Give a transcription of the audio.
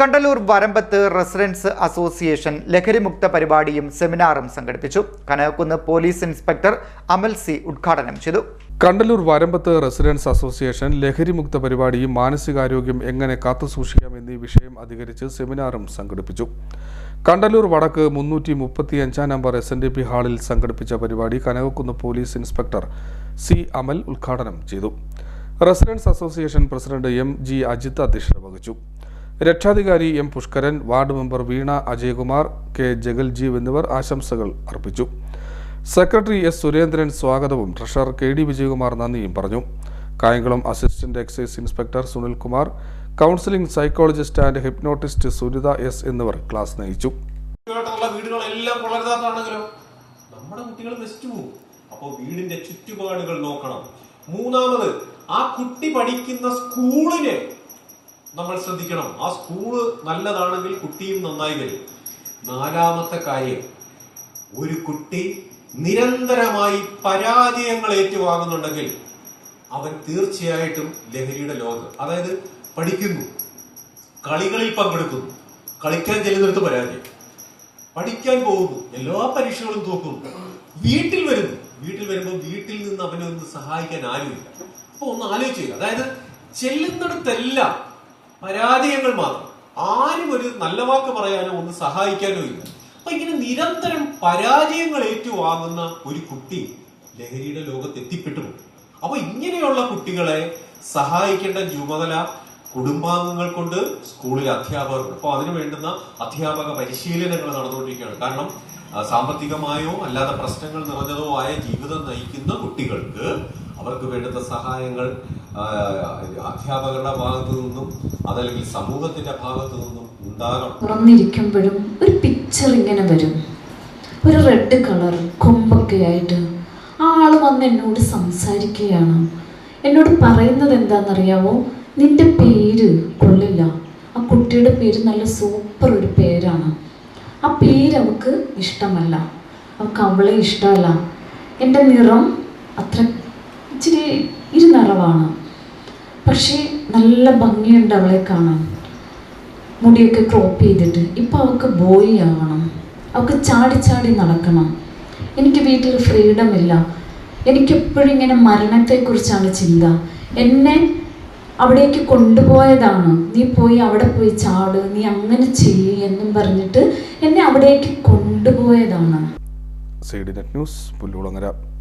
Kandalloor വരമ്പത്ത് residence association ലഹരിമുക്ത പരിപാടിയും സെമിനാറും സംഘടിപ്പിച്ചു. Kanakakkunnu police inspector Amal C ഉദ്ഘാടനം ചെയ്തു. കണ്ടലൂർ വരമ്പത്ത് റെസിഡൻസ് അസോസിയേഷൻ ലഹരിമുക്ത പരിപാടിയും മാനസികാരോഗ്യം എങ്ങനെ കാത്തുസൂക്ഷിക്കാം എന്നീ വിഷയം അധികരിച്ച് സെമിനാറും സംഘടിപ്പിച്ചു. കണ്ടലൂർ വടക്ക് മുന്നൂറ്റി മുപ്പത്തി അഞ്ചാം number S N D P ഹാളിൽ സംഘടിപ്പിച്ച പരിപാടി Kanakakkunnu police inspector C Amal ഉദ്ഘാടനം ചെയ്തു. Residents association president M G Ajith അധ്യക്ഷത വഹിച്ചു. രക്ഷാധികാരി M Pushkaran ward member Veena Ajayakumar K Jagaljeev എന്നിവർ ആശംസകൾ അർപ്പിച്ചു. സെക്രട്ടറി എസ് സുരേന്ദ്രൻ സ്വാഗതവും ട്രഷറർ കെ ഡി വിജയകുമാർ നന്ദിയും പറഞ്ഞു. Kayamkulam assistant excise inspector Sunilkumar counselling psychologist and hypnotist Sunitha S എന്നിവർ ക്ലാസ് നയിച്ചു. നമ്മുടെ കുട്ടികൾ അപ്പോൾ വീടിന്റെ ചുറ്റുപാടുകൾ നോക്കണം. മൂന്നാമത് ആ കുട്ടി പഠിക്കുന്ന സ്കൂളിനെ നമ്മൾ ശ്രദ്ധിക്കണം. ആ സ്കൂൾ നല്ലതാണെങ്കിൽ കുട്ടിയും നന്നായി വരും. നാലാമത്തെ കാര്യം ഒരു കുട്ടി നിരന്തരമായി പരാജയങ്ങൾ ഏറ്റുവാങ്ങുന്നുണ്ടെങ്കിൽ അവൻ തീർച്ചയായിട്ടും ലഹരിയുടെ ലോകം അതായത് പഠിക്കുന്നു. കളികളിൽ പങ്കെടുക്കുന്നു. കളിക്കാൻ ചെല്ലുന്നിടത്ത് പരാജയം. പഠിക്കാൻ പോകുന്നു. എല്ലാ പരീക്ഷകളും തോക്കുന്നു. വീട്ടിൽ വരുന്നു. വീട്ടിൽ വരുമ്പോൾ വീട്ടിൽ നിന്ന് അവനെ ഒന്ന് സഹായിക്കാൻ ആരുമില്ല. അപ്പൊ ഒന്ന് ആലോചിക്കുക. അതായത് ചെല്ലുന്നിടത്തെല്ലാം പരാജയങ്ങൾ മാത്രം. ആരും ഒരു നല്ല വാക്ക് പറയാനോ ഒന്ന് സഹായിക്കാനോ ഇല്ല. അപ്പൊ ഇങ്ങനെ നിരന്തരം പരാജയങ്ങൾ ഏറ്റുവാങ്ങുന്ന ഒരു കുട്ടി ലഹരിയുടെ ലോകത്ത് എത്തിപ്പെട്ടു അപ്പൊ ഇങ്ങനെയുള്ള കുട്ടികളെ സഹായിക്കേണ്ട ചുമതല കുടുംബാംഗങ്ങൾ കൊണ്ട് സ്കൂളിലെ അധ്യാപകരുണ്ട് അപ്പോൾ അതിനു വേണ്ടുന്ന അധ്യാപക പരിശീലനങ്ങൾ നടന്നുകൊണ്ടിരിക്കുകയാണ്. കാരണം സാമ്പത്തികമായോ അല്ലാതെ പ്രശ്നങ്ങൾ നിറഞ്ഞതോ ആയ ജീവിതം നയിക്കുന്ന കുട്ടികൾക്ക് അവർക്ക് വേണ്ടുന്ന സഹായങ്ങൾ അധ്യാപകരുടെ ഭാഗത്തു നിന്നും അതല്ലെങ്കിൽ സമൂഹത്തിന്റെ ഭാഗത്തു നിന്നും ഉണ്ടാകണം. തുറന്നിരിക്കുമ്പോഴും ഒരു പിക്ചർ ഇങ്ങനെ വരും. ഒരു റെഡ് കളർ കൊമ്പൊക്കെ ആയിട്ട് ആ ആൾ വന്ന് എന്നോട് സംസാരിക്കുകയാണ്. എന്നോട് പറയുന്നത് എന്താണെന്നറിയാവോ? നിന്റെ പേര് കൊള്ളില്ല. ആ കുട്ടിയുടെ പേര് നല്ല സൂപ്പർ ഒരു പേരാണ്. ആ പേര് അവൾക്ക് ഇഷ്ടമല്ല. അവൾക്ക് അവളെ ഇഷ്ടമല്ല. എന്റെ നിറം അത്ര ഇച്ചിരി ഇരുനിറവാണ്. പക്ഷേ നല്ല ഭംഗിയുണ്ട് അവളെ കാണാൻ. മുടിയൊക്കെ ക്രോപ്പ് ചെയ്തിട്ട്. ഇപ്പം അവൾക്ക് ബോയി ആവണം. അവൾക്ക് ചാടി ചാടി നടക്കണം. എനിക്ക് വീട്ടിൽ ഫ്രീഡം ഇല്ല. എനിക്കെപ്പോഴും ഇങ്ങനെ മരണത്തെക്കുറിച്ചാണ് ചിന്ത. എന്നെ അവിടേക്ക് കൊണ്ടുപോയതാണ്. നീ പോയി അവിടെ പോയി ചാട്. നീ അങ്ങനെ ചെയ്യ് എന്നും പറഞ്ഞിട്ട് എന്നെ അവിടേക്ക് കൊണ്ടുപോയതാണ്. Side net news Pullulangara.